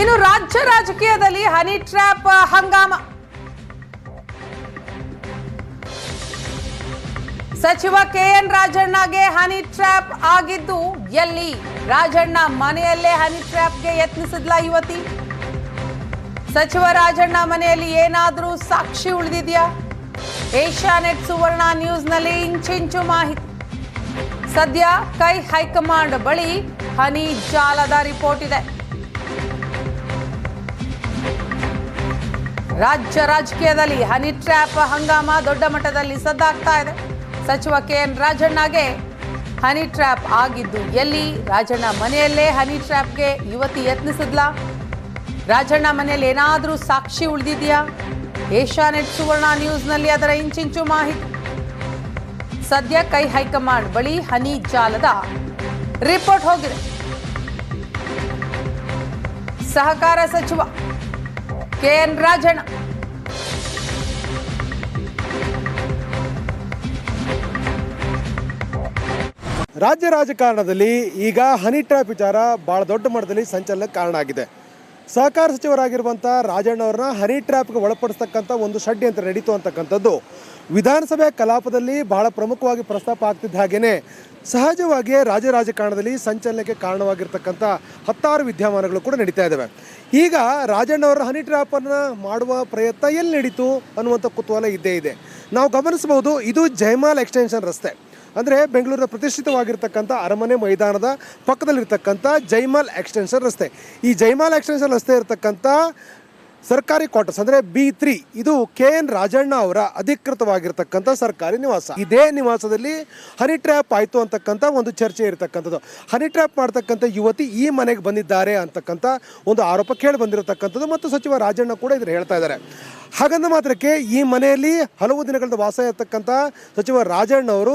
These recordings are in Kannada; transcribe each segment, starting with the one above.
ಇನ್ನು ರಾಜ್ಯ ರಾಜಕೀಯದಲ್ಲಿ ಹನಿ ಟ್ರ್ಯಾಪ್ ಹಂಗಾಮ. ಸಚಿವ ಕೆಎನ್ ರಾಜಣ್ಣಗೆ ಹನಿ ಟ್ರ್ಯಾಪ್ ಆಗಿದ್ದು ಎಲ್ಲಿ? ರಾಜಣ್ಣ ಮನೆಯಲ್ಲೇ ಹನಿ ಟ್ರ್ಯಾಪ್ಗೆ ಯತ್ನಿಸಿದ್ಲ ಯುವತಿ? ಸಚಿವ ರಾಜಣ್ಣ ಮನೆಯಲ್ಲಿ ಏನಾದರೂ ಸಾಕ್ಷಿ ಉಳಿದಿದೆಯಾ? ಏಷ್ಯಾನೆಟ್ ಸುವರ್ಣ ನ್ಯೂಸ್ನಲ್ಲಿ ಇಂಚಿಂಚು ಮಾಹಿತಿ. ಸದ್ಯ ಕೈ ಹೈಕಮಾಂಡ್ ಬಳಿ ಹನಿ ಜಾಲದ ರಿಪೋರ್ಟ್ ಇದೆ. ರಾಜ್ಯ ರಾಜಕೀಯದಲ್ಲಿ ಹನಿ ಟ್ರ್ಯಾಪ್ ಹಂಗಾಮ ದೊಡ್ಡ ಮಟ್ಟದಲ್ಲಿ ಸದ್ದಾಗ್ತಾ ಇದೆ. ಸಚಿವ ಕೆ ಎನ್ ರಾಜಣ್ಣಗೆ ಹನಿ ಟ್ರ್ಯಾಪ್ ಆಗಿದ್ದು ಎಲ್ಲಿ? ರಾಜಣ್ಣ ಮನೆಯಲ್ಲೇ ಹನಿ ಟ್ರ್ಯಾಪ್ಗೆ ಯುವತಿ ಯತ್ನಿಸಿದ್ಲಾ? ರಾಜಣ್ಣ ಮನೆಯಲ್ಲಿ ಏನಾದರೂ ಸಾಕ್ಷಿ ಉಳಿದಿದೆಯಾ? ಏಷ್ಯಾನೆಟ್ ಸುವರ್ಣ ನ್ಯೂಸ್ನಲ್ಲಿ ಅದರ ಇಂಚಿಂಚು ಮಾಹಿತಿ. ಸದ್ಯ ಕೈ ಹೈಕಮಾಂಡ್ ಬಳಿ ಹನಿ ಜಾಲದ ರಿಪೋರ್ಟ್ ಹೋಗಿದೆ. ಸಹಕಾರ ಸಚಿವ ಕೆಎನ್ ರಾಜಣ್ಣ. ರಾಜ್ಯ ರಾಜಕಾರಣದಲ್ಲಿ ಈಗ ಹನಿ ಟ್ರ್ಯಾಪ್ ವಿಚಾರ ಭಾಳ ದೊಡ್ಡ ಮಟ್ಟದಲ್ಲಿ ಸಂಚಲನಕ್ಕೆ ಕಾರಣ ಆಗಿದೆ ಸಹಕಾರ ಸಚಿವರಾಗಿರುವಂಥ ರಾಜಣ್ಣ ಅವ್ರನ್ನ ಹನಿ ಟ್ರ್ಯಾಪ್ಗೆ ಒಳಪಡಿಸ್ತಕ್ಕಂಥ ಒಂದು ಷಡ್ಯಂತ್ರ ನಡೀತು ಅಂತಕ್ಕಂಥದ್ದು. ವಿಧಾನಸಭೆ ಕಲಾಪದಲ್ಲಿ ಬಹಳ ಪ್ರಮುಖವಾಗಿ ಪ್ರಸ್ತಾಪ ಆಗ್ತಿದ್ದ ಹಾಗೆಯೇ ಸಹಜವಾಗಿಯೇ ರಾಜ ರಾಜಕಾರಣದಲ್ಲಿ ಸಂಚಲನಕ್ಕೆ ಕಾರಣವಾಗಿರ್ತಕ್ಕಂಥ ಹತ್ತಾರು ವಿದ್ಯಮಾನಗಳು ಕೂಡ ನಡೀತಾ ಇದ್ದಾವೆ ಈಗ ರಾಜಣ್ಣ ಅವರ ಹನಿ ಟ್ರ್ಯಾಪನ್ನು ಮಾಡುವ ಪ್ರಯತ್ನ ಎಲ್ಲಿ ನಡೀತು ಅನ್ನುವಂಥ ಕುತೂಹಲ ಇದ್ದೇ ಇದೆ. ನಾವು ಗಮನಿಸಬಹುದು, ಇದು ಜಯಮಾಲ್ ಎಕ್ಸ್ಟೆನ್ಷನ್ ರಸ್ತೆ. ಅಂದರೆ ಬೆಂಗಳೂರಿನ ಪ್ರತಿಷ್ಠಿತವಾಗಿರ್ತಕ್ಕಂಥ ಅರಮನೆ ಮೈದಾನದ ಪಕ್ಕದಲ್ಲಿರ್ತಕ್ಕಂಥ ಜೈಮಾಲ್ ಎಕ್ಸ್ಟೆನ್ಷನ್ ರಸ್ತೆ. ಈ ಜೈಮಾಲ್ ಎಕ್ಸ್ಟೆನ್ಷನ್ ರಸ್ತೆ ಇರತಕ್ಕಂಥ ಸರ್ಕಾರಿ ಕ್ವಾರ್ಟರ್ಸ್, ಅಂದರೆ ಬಿ ತ್ರೀ, ಇದು ಕೆ ಎನ್ ರಾಜಣ್ಣ ಅವರ ಅಧಿಕೃತವಾಗಿರ್ತಕ್ಕಂಥ ಸರ್ಕಾರಿ ನಿವಾಸ. ಇದೇ ನಿವಾಸದಲ್ಲಿ ಹನಿ ಟ್ರ್ಯಾಪ್ ಆಯಿತು ಅಂತಕ್ಕಂಥ ಒಂದು ಚರ್ಚೆ ಇರತಕ್ಕಂಥದ್ದು. ಹನಿ ಟ್ರ್ಯಾಪ್ ಮಾಡ್ತಕ್ಕಂಥ ಯುವತಿ ಈ ಮನೆಗೆ ಬಂದಿದ್ದಾರೆ ಅಂತಕ್ಕಂಥ ಒಂದು ಆರೋಪ ಕೇಳಿ ಬಂದಿರತಕ್ಕಂಥದ್ದು ಮತ್ತು ಸಚಿವ ರಾಜಣ್ಣ ಕೂಡ ಇದ್ರ ಹೇಳ್ತಾ ಇದ್ದಾರೆ. ಹಾಗಂದ ಮಾತ್ರಕ್ಕೆ ಈ ಮನೆಯಲ್ಲಿ ಹಲವು ದಿನಗಳಿಂದ ವಾಸ ಇರತಕ್ಕಂಥ ಸಚಿವ ರಾಜಣ್ಣ ಅವರು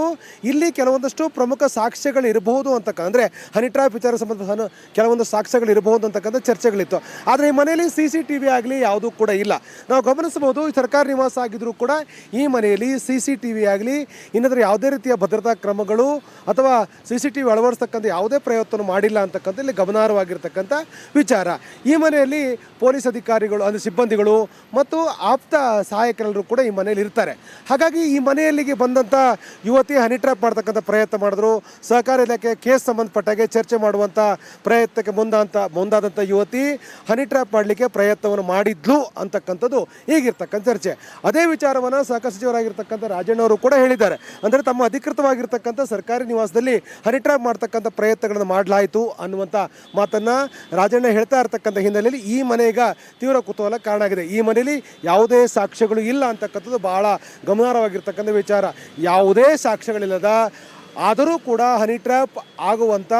ಇಲ್ಲಿ ಕೆಲವೊಂದಷ್ಟು ಪ್ರಮುಖ ಸಾಕ್ಷ್ಯಗಳು ಇರಬಹುದು ಅಂತಕ್ಕ ಅಂದರೆ ಹನಿ ಟ್ರಾಪ್ ವಿಚಾರ ಸಂಬಂಧ ಕೆಲವೊಂದು ಸಾಕ್ಷ್ಯಗಳು ಇರಬಹುದು ಅಂತಕ್ಕಂಥ ಚರ್ಚೆಗಳಿತ್ತು. ಆದರೆ ಈ ಮನೆಯಲ್ಲಿ ಸಿ ಸಿ ಟಿ ವಿ ಆಗಲಿ ಯಾವುದೂ ಕೂಡ ಇಲ್ಲ. ನಾವು ಗಮನಿಸಬಹುದು ಈ ಸರ್ಕಾರಿ ನಿವಾಸ ಆಗಿದ್ದರೂ ಕೂಡ ಈ ಮನೆಯಲ್ಲಿ ಸಿ ಸಿ ಟಿ ವಿ ಆಗಲಿ ಇನ್ನಾದರೂ ಯಾವುದೇ ರೀತಿಯ ಭದ್ರತಾ ಕ್ರಮಗಳು ಅಥವಾ ಸಿ ಸಿ ಟಿ ವಿ ಅಳವಡಿಸ್ತಕ್ಕಂಥ ಯಾವುದೇ ಪ್ರಯತ್ನ ಮಾಡಿಲ್ಲ ಅಂತಕ್ಕಂಥ ಇಲ್ಲಿ ಗಮನಾರ್ಹವಾಗಿರ್ತಕ್ಕಂಥ ವಿಚಾರ. ಈ ಮನೆಯಲ್ಲಿ ಪೊಲೀಸ್ ಅಧಿಕಾರಿಗಳು ಅಂದರೆ ಸಿಬ್ಬಂದಿಗಳು ಮತ್ತು ಆಪ್ತ ಸಹಾಯಕರೆಲ್ಲರೂ ಕೂಡ ಈ ಮನೆಯಲ್ಲಿ ಇರ್ತಾರೆ. ಹಾಗಾಗಿ ಈ ಮನೆಯಲ್ಲಿಗೆ ಬಂದಂಥ ಯುವತಿ ಹನಿ ಟ್ರ್ಯಾಪ್ ಮಾಡ್ತಕ್ಕಂಥ ಪ್ರಯತ್ನ ಮಾಡಿದ್ರು. ಸಹಕಾರ ಇಲಾಖೆ ಕೇಸ್ ಸಂಬಂಧಪಟ್ಟಾಗೆ ಚರ್ಚೆ ಮಾಡುವಂಥ ಪ್ರಯತ್ನಕ್ಕೆ ಮುಂದಾದಂಥ ಮುಂದಾದಂಥ ಯುವತಿ ಹನಿ ಟ್ರ್ಯಾಪ್ ಮಾಡಲಿಕ್ಕೆ ಪ್ರಯತ್ನವನ್ನು ಮಾಡಿದ್ಲು ಅಂತಕ್ಕಂಥದ್ದು ಈಗಿರ್ತಕ್ಕಂಥ ಚರ್ಚೆ. ಅದೇ ವಿಚಾರವನ್ನು ಸಹಕಾರ ಸಚಿವರಾಗಿರ್ತಕ್ಕಂಥ ರಾಜಣ್ಣವರು ಕೂಡ ಹೇಳಿದ್ದಾರೆ. ಅಂದರೆ ತಮ್ಮ ಅಧಿಕೃತವಾಗಿರ್ತಕ್ಕಂಥ ಸರ್ಕಾರಿ ನಿವಾಸದಲ್ಲಿ ಹನಿ ಟ್ರ್ಯಾಪ್ ಮಾಡ್ತಕ್ಕಂಥ ಪ್ರಯತ್ನಗಳನ್ನು ಮಾಡಲಾಯಿತು ಅನ್ನುವಂಥ ಮಾತನ್ನು ರಾಜಣ್ಣ ಹೇಳ್ತಾ ಇರ್ತಕ್ಕಂಥ ಹಿನ್ನೆಲೆಯಲ್ಲಿ ಈ ಮನೆಗ ತೀವ್ರ ಕುತೂಹಲ ಕಾರಣ ಆಗಿದೆ. ಈ ಮನೆಯಲ್ಲಿ ಯಾವುದೇ ಸಾಕ್ಷ್ಯಗಳು ಇಲ್ಲ ಅಂತಕ್ಕಂಥದ್ದು ಬಹಳ ಗಮನಾರ್ಹವಾಗಿರ್ತಕ್ಕಂಥ ವಿಚಾರ. ಯಾವುದೇ ಸಾಕ್ಷ್ಯಗಳಿಲ್ಲದ, ಆದರೂ ಕೂಡ ಹನಿ ಟ್ರ್ಯಾಪ್ ಆಗುವಂಥ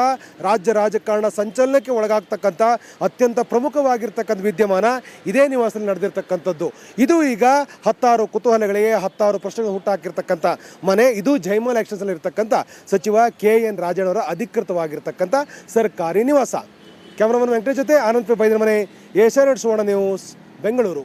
ರಾಜ್ಯ ರಾಜಕಾರಣ ಸಂಚಲನಕ್ಕೆ ಒಳಗಾಗ್ತಕ್ಕಂಥ ಅತ್ಯಂತ ಪ್ರಮುಖವಾಗಿರ್ತಕ್ಕಂಥ ವಿದ್ಯಮಾನ ಇದೇ ನಿವಾಸದಲ್ಲಿ ನಡೆದಿರ್ತಕ್ಕಂಥದ್ದು. ಇದು ಈಗ ಹತ್ತಾರು ಕುತೂಹಲಗಳಿಗೆ, ಹತ್ತಾರು ಪ್ರಶ್ನೆಗಳು ಹುಟ್ಟಾಕಿರ್ತಕ್ಕಂಥ ಮನೆ. ಇದು ಜೈಮಲ್ ಆ್ಯಕ್ಷನ್ಸಲ್ಲಿ ಇರ್ತಕ್ಕಂಥ ಸಚಿವ ಕೆ ಎನ್ ರಾಜಣ್ಣವರ ಅಧಿಕೃತವಾಗಿರ್ತಕ್ಕಂಥ ಸರ್ಕಾರಿ ನಿವಾಸ. ಕ್ಯಾಮ್ರಾಮನ್ ವೆಂಕಟೇಶ್ ಜೊತೆ ಆನಂದ್ ಪಿ. ಮನೆ Asianet Suvarna news, Bengaluru.